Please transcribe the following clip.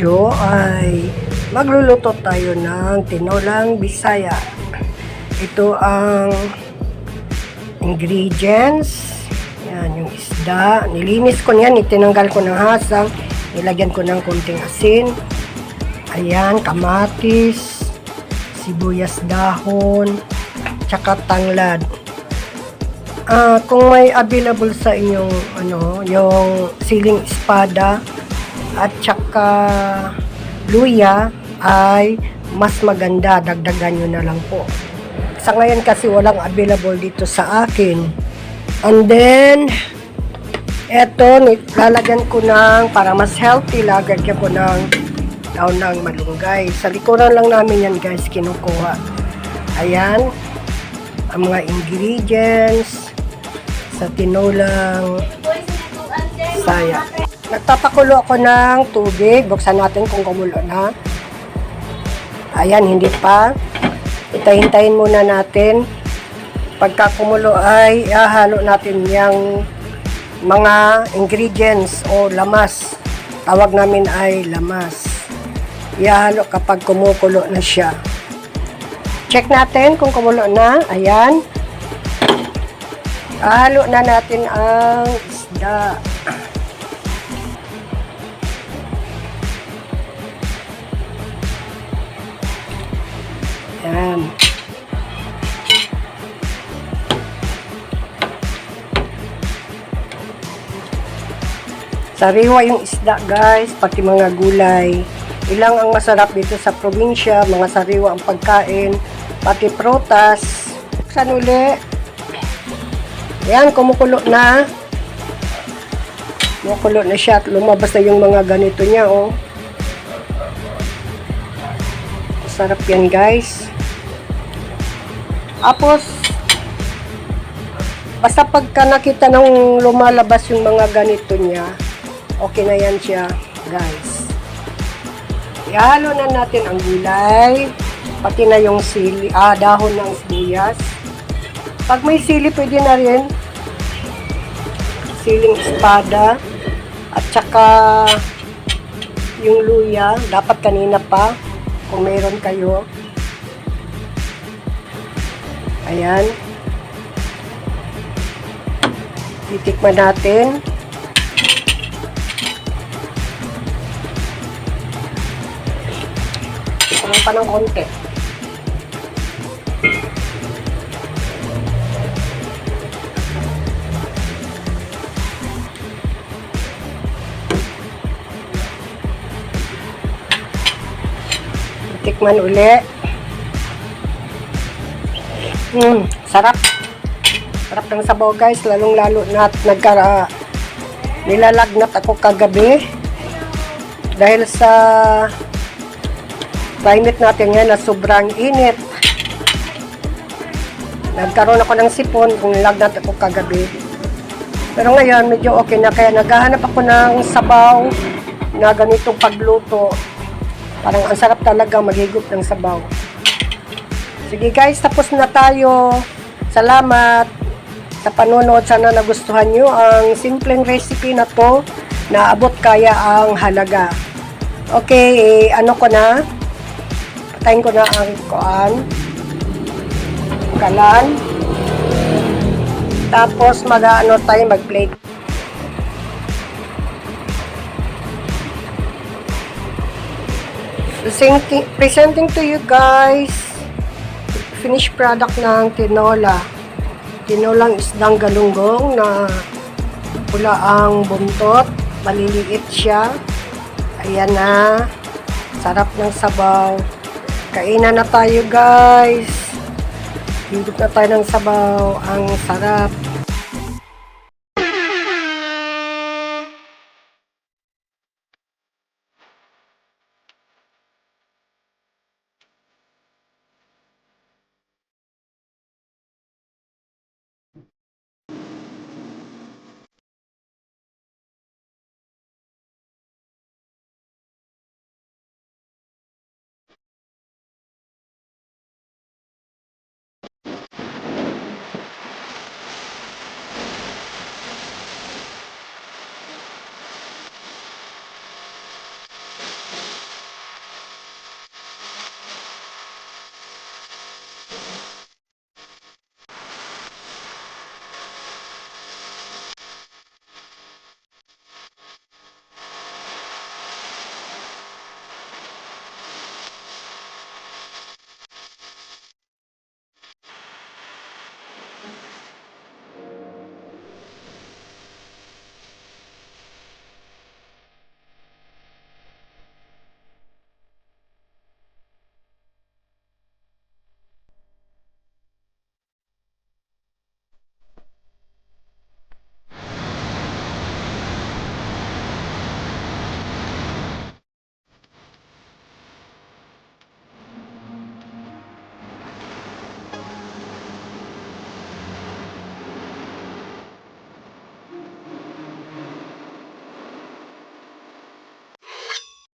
video ay magluluto tayo ng tinolang bisaya. Ito ang ingredients. Yan, yung isda. Nilinis ko niyan, itinanggal ko ng hasang. Nilagyan ko ng konting asin. Ayan, kamatis, sibuyas dahon, tsaka tanglad. Ah, kung may available sa inyong ano, yung siling espada at tsaka luya ay mas maganda, dagdagan nyo na lang po. Sa ngayon kasi walang available dito sa akin. And then, eto, lalagyan ko ng, para mas healthy, lalagyan ko ng daon ng malunggay. Sa likuran lang namin yan guys, kinukuha. Ayan, ang mga ingredients sa tinolang saya. Nagpapakulo ako ng tubig. Buksan natin kung kumulo na. Ayan, hindi pa. Itahintayin muna natin. Pagka kumulo ay ihahalo natin yung mga ingredients o lamas. Tawag namin ay lamas. Ihahalo kapag kumukulo na siya. Check natin kung kumulo na. Ayan. Halo na natin ang isda. Yan. Sariwa yung isda guys, pati mga gulay. Ilang ang masarap dito sa probinsya, mga sariwa ang pagkain, pati prutas. Saan uli? Ayan, kumukulo na. Kumukulo na siya at lumabas na yung mga ganito niya, oh. Sarap yan, guys. Tapos, basta pagka nakita nung lumalabas yung mga ganito niya, okay na yan siya, guys. Ihalo na natin ang gulay, pati na yung sili, ah, dahon ng sibuyas. Pag may sili, pwede na rin. Siling espada. At saka yung luya. Dapat kanina pa. Kung meron kayo. Ayan. Titikman natin. Tikman pa ng konti. Tikman uli. Hmm, sarap. Sarap ng sabaw guys, lalong lalo na at nagka nilalagnat ako kagabi dahil sa climate natin ngayon na sobrang init. Nagkaroon ako ng sipon nilagnat ako kagabi. Pero ngayon, medyo okay na. Kaya naghahanap ako ng sabaw na ganitong pagluto. Parang ang sarap talaga maghigop ng sabaw. Sige guys, tapos na tayo. Salamat sa panonood. Sana nagustuhan nyo ang simpleng recipe na to na abot kaya ang halaga. Okay, eh, ano ko na? Patayin ko na ang kuan. Kalan. Tapos mag-ano tayo mag-plate. Presenting, presenting to you guys finished product ng tinola. Tinolang isdang galunggong na pula ang buntot. Maliliit siya. Ayan na. Sarap ng sabaw. Kainan na tayo guys. Higop na tayo ng sabaw. Ang sarap.